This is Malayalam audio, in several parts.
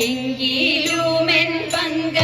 எங்கிலுமென் பங்க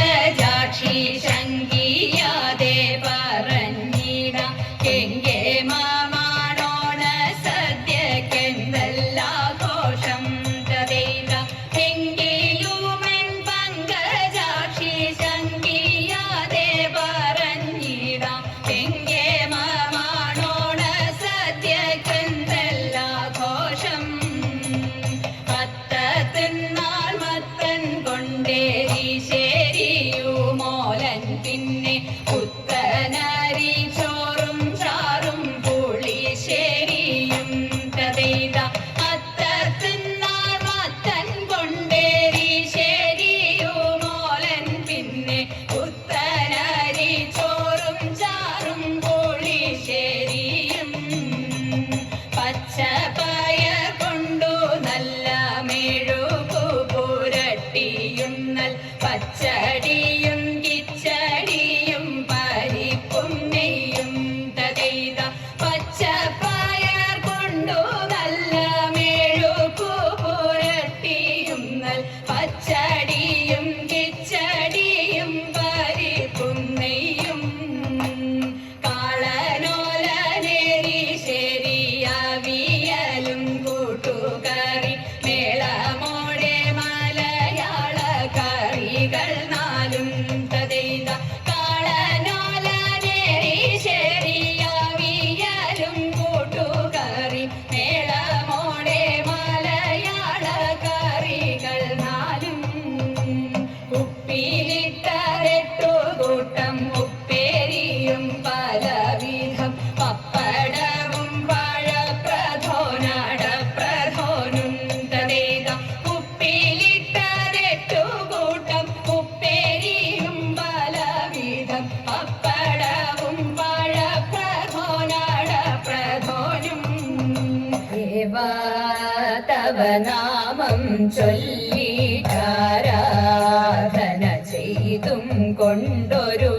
अच्छा കൂട്ടുകറി മേളമോടെ ചൊല്ലി ചൊല്ലിട്ടാരാധന ചെയ്തും കൊണ്ടൊരു